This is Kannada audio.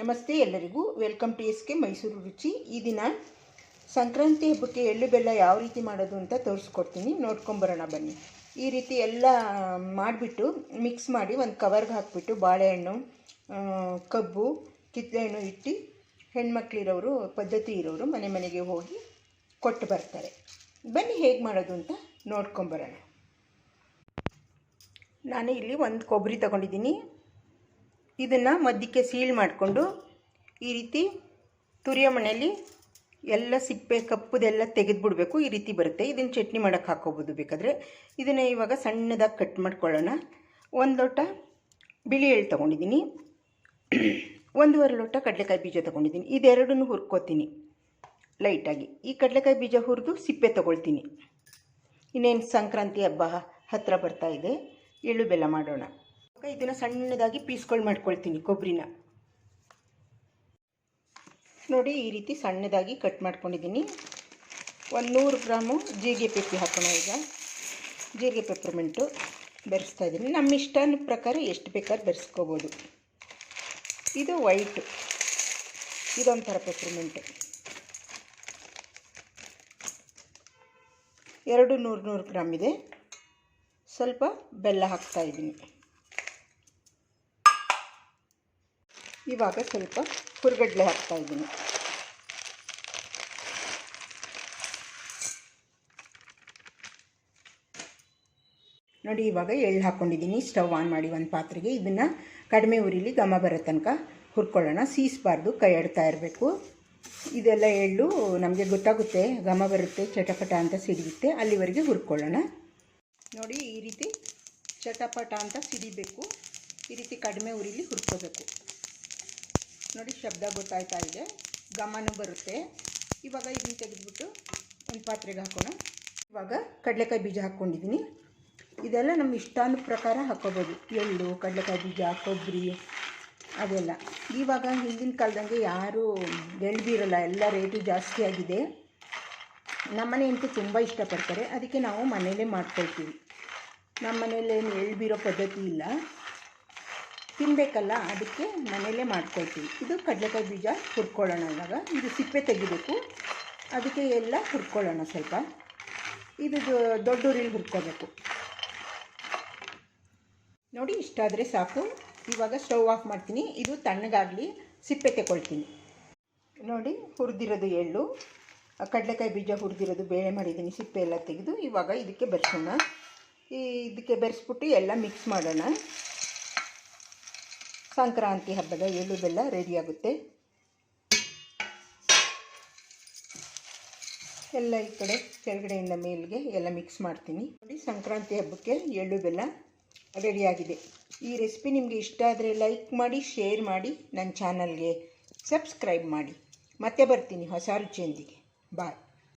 ನಮಸ್ತೆ ಎಲ್ಲರಿಗೂ. Welcome to S K Mysore Ruchi. ಈ ದಿನ ಸಂಕ್ರಾಂತಿ ಹಬ್ಬಕ್ಕೆ ಎಳ್ಳು ಬೆಲ್ಲ ಯಾವ ರೀತಿ ಮಾಡೋದು ಅಂತ ತೋರಿಸ್ಕೊಡ್ತೀನಿ. ನೋಡ್ಕೊಂಬರೋಣ ಬನ್ನಿ. ಈ ರೀತಿ ಎಲ್ಲ ಮಾಡಿಬಿಟ್ಟು ಮಿಕ್ಸ್ ಮಾಡಿ ಒಂದು ಕವರ್ಗೆ ಹಾಕಿಬಿಟ್ಟು ಬಾಳೆಹಣ್ಣು ಕಬ್ಬು, ಕಿತ್ತಳೆಹಣ್ಣು ಇಟ್ಟು ಹೆಣ್ಮಕ್ಳಿರೋರು, ಪದ್ಧತಿ ಇರೋರು ಮನೆ ಮನೆಗೆ ಹೋಗಿ ಕೊಟ್ಟು ಬರ್ತಾರೆ. ಬನ್ನಿ ಹೇಗೆ ಮಾಡೋದು ಅಂತ ನೋಡ್ಕೊಂಬರೋಣ. ನಾನು ಇಲ್ಲಿ ಒಂದು ಕೊಬ್ಬರಿ ತಗೊಂಡಿದ್ದೀನಿ. ಇದನ್ನು ಮಧ್ಯಕ್ಕೆ ಸೀಲ್ ಮಾಡಿಕೊಂಡು ಈ ರೀತಿ ತುರಿಯ ಮಣೆಯಲ್ಲಿ ಎಲ್ಲ ಸಿಪ್ಪೆ ಕಪ್ಪುದೆಲ್ಲ ತೆಗೆದುಬಿಡ್ಬೇಕು. ಈ ರೀತಿ ಬರುತ್ತೆ. ಇದನ್ನು ಚಟ್ನಿ ಮಾಡೋಕ್ಕೆ ಹಾಕೋಬೋದು ಬೇಕಾದರೆ. ಇದನ್ನು ಇವಾಗ ಸಣ್ಣದಾಗಿ ಕಟ್ ಮಾಡ್ಕೊಳ್ಳೋಣ. ಒಂದು ಲೋಟ ಬಿಳಿ ಎಳ್ಳು ತೊಗೊಂಡಿದ್ದೀನಿ. ಒಂದೂವರೆ ಲೋಟ ಕಡಲೆಕಾಯಿ ಬೀಜ ತೊಗೊಂಡಿದ್ದೀನಿ. ಇದೆರಡನ್ನೂ ಹುರ್ಕೋತೀನಿ. ಲೈಟಾಗಿ. ಈ ಕಡಲೆಕಾಯಿ ಬೀಜ ಹುರಿದು ಸಿಪ್ಪೆ ತೊಗೊಳ್ತೀನಿ. ಇನ್ನೇನು ಸಂಕ್ರಾಂತಿ ಹಬ್ಬ ಹತ್ತಿರ ಬರ್ತಾ ಇದೆ. ಎಳ್ಳು ಬೆಲ್ಲ ಮಾಡೋಣ. ಇದನ್ನು ಸಣ್ಣದಾಗಿ ಪೀಸ್ಗಳು ಮಾಡ್ಕೊಳ್ತೀನಿ ಕೊಬ್ಬರಿನ ನೋಡಿ, ಈ ರೀತಿ ಸಣ್ಣದಾಗಿ ಕಟ್ ಮಾಡ್ಕೊಂಡಿದ್ದೀನಿ. ಒಂದು ನೂರು ಗ್ರಾಮು ಜೀರಿಗೆ ಪೆಪ್ಪಿ ಹಾಕೋಣ ಈಗ. ಜೀರಿಗೆ ಪೆಪ್ಪರ್ಮೆಂಟು ಬೆರೆಸ್ತಾ ಇದ್ದೀನಿ. ನಮ್ಮ ಇಷ್ಟನ ಪ್ರಕಾರ ಎಷ್ಟು ಬೇಕಾದ್ರೂ ಬೆರೆಸ್ಕೋಬೋದು. ಇದು ವೈಟು. ಇದೊಂಥರ ಪೆಪ್ಪರ್ಮೆಂಟು ಎರಡು ನೂರು ನೂರು ಗ್ರಾಮ್ ಇದೆ. ಸ್ವಲ್ಪ ಬೆಲ್ಲ ಹಾಕ್ತಾ ಇದ್ದೀನಿ. ಇವಾಗ ಸ್ವಲ್ಪ ಹುರುಗಡ್ಲೆ ಹಾಕ್ತಾ ಇದ್ದೀನಿ. ನೋಡಿ, ಇವಾಗ ಎಳ್ಳು ಹಾಕ್ಕೊಂಡಿದ್ದೀನಿ ಸ್ಟವ್ ಆನ್ ಮಾಡಿ ಒಂದು ಪಾತ್ರೆಗೆ. ಇದನ್ನು ಕಡಿಮೆ ಉರಿಲಿ ಘಮ ಬರೋ ತನಕ ಹುರ್ಕೊಳ್ಳೋಣ. ಸೀಸ್ಬಾರ್ದು, ಕೈ ಆಡ್ತಾ ಇರಬೇಕು. ಇದೆಲ್ಲ ಎಳ್ಳು ನಮಗೆ ಗೊತ್ತಾಗುತ್ತೆ, ಘಮ ಬರುತ್ತೆ, ಚಟಪಟ ಅಂತ ಸಿಡಿಯುತ್ತೆ. ಅಲ್ಲಿವರೆಗೆ ಹುರ್ಕೊಳ್ಳೋಣ. ನೋಡಿ, ಈ ರೀತಿ ಚಟಪಟ ಅಂತ ಸಿಡಿಬೇಕು. ಈ ರೀತಿ ಕಡಿಮೆ ಉರಿಲಿ ಹುರ್ಕೋಬೇಕು. ನೋಡಿ ಶಬ್ದ ಗೊತ್ತಾಯ್ತಾ ಇದೆ. ಘಮನೂ ಬರುತ್ತೆ. ಇವಾಗ ಇದನ್ನ ತೆಗೆದುಬಿಟ್ಟು ಒಂದು ಪಾತ್ರೆಗೆ ಹಾಕೋಣ. ಇವಾಗ ಕಡಲೆಕಾಯಿ ಬೀಜ ಹಾಕ್ಕೊಂಡಿದ್ದೀನಿ ಇದೆಲ್ಲ ನಮ್ಮ ಇಷ್ಟಾನು ಪ್ರಕಾರ ಹಾಕೋಬೋದು. ಎಳ್ಳು, ಕಡಲೆಕಾಯಿ ಬೀಜ, ಕೊಬ್ಬರಿ, ಅದೆಲ್ಲ. ಇವಾಗ ಹಿಂದಿನ ಕಾಲದಂಗೆ ಯಾರೂ ಎಳ್ಳು ಬೀರಲ್ಲ ಎಲ್ಲ ರೇಟು ಜಾಸ್ತಿ ಆಗಿದೆ. ನಮ್ಮನೆ ಅಂತೂ ತುಂಬ ಇಷ್ಟಪಡ್ತಾರೆ. ಅದಕ್ಕೆ ನಾವು ಮನೆಯಲ್ಲೇ ಮಾಡ್ಕೊಳ್ತೀವಿ. ನಮ್ಮ ಮನೇಲಿ ಏನು ಎಳ್ಳು ಬೀರೋ ಪದ್ಧತಿ ಇಲ್ಲ. ತಿನ್ನಬೇಕಲ್ಲ ಅದಕ್ಕೆ ಮನೆಯಲ್ಲೇ ಮಾಡ್ಕೊಳ್ತೀವಿ. ಇದು ಕಡಲೆಕಾಯಿ ಬೀಜ ಹುರ್ಕೊಳ್ಳೋಣ ಇವಾಗ. ಇದು ಸಿಪ್ಪೆ ತೆಗಿಬೇಕು. ಅದಕ್ಕೆ ಎಲ್ಲ ಹುರ್ಕೊಳ್ಳೋಣ ಸ್ವಲ್ಪ. ಇದು ದೊಡ್ಡ ಉರಿಲಿ ಹುರ್ಕೋಬೇಕು. ನೋಡಿ ಇಷ್ಟಾದರೆ ಸಾಕು. ಇವಾಗ ಸ್ಟವ್ ಆಫ್ ಮಾಡ್ತೀನಿ. ಇದು ತಣ್ಣಗಾಗಲಿ ಸಿಪ್ಪೆ ತೆಕೊಳ್ತೀನಿ. ನೋಡಿ, ಹುರಿದಿರೋದು ಎಳ್ಳು. ಕಡಲೆಕಾಯಿ ಬೀಜ ಹುರಿದಿರೋದು ಬೇಳೆ ಮಾಡಿದ್ದೀನಿ, ಸಿಪ್ಪೆ ಎಲ್ಲ ತೆಗೆದು. ಇವಾಗ ಇದಕ್ಕೆ ಬೆರೆಸೋಣ. ಈ, ಇದಕ್ಕೆ ಬೆರೆಸ್ಬಿಟ್ಟು ಎಲ್ಲ ಮಿಕ್ಸ್ ಮಾಡೋಣ. ಸಂಕ್ರಾಂತಿ ಹಬ್ಬದ ಎಳ್ಳು ಬೆಲ್ಲ ರೆಡಿಯಾಗುತ್ತೆ ಎಲ್ಲ ಈ ಕಡೆ ಕೆಳಗಡೆಯಿಂದ ಮೇಲ್ಗೆ ಎಲ್ಲ ಮಿಕ್ಸ್ ಮಾಡ್ತೀನಿ. ನೋಡಿ, ಸಂಕ್ರಾಂತಿ ಹಬ್ಬಕ್ಕೆ ಎಳ್ಳು ಬೆಲ್ಲ ರೆಡಿಯಾಗಿದೆ ಈ ರೆಸಿಪಿ ನಿಮಗೆ ಇಷ್ಟ ಆದರೆ ಲೈಕ್ ಮಾಡಿ ಶೇರ್ ಮಾಡಿ ನನ್ನ ಚಾನಲ್ಗೆ ಸಬ್ಸ್ಕ್ರೈಬ್ ಮಾಡಿ. ಮತ್ತೆ ಬರ್ತೀನಿ ಹೊಸ ರುಚಿಯೊಂದಿಗೆ. ಬಾಯ್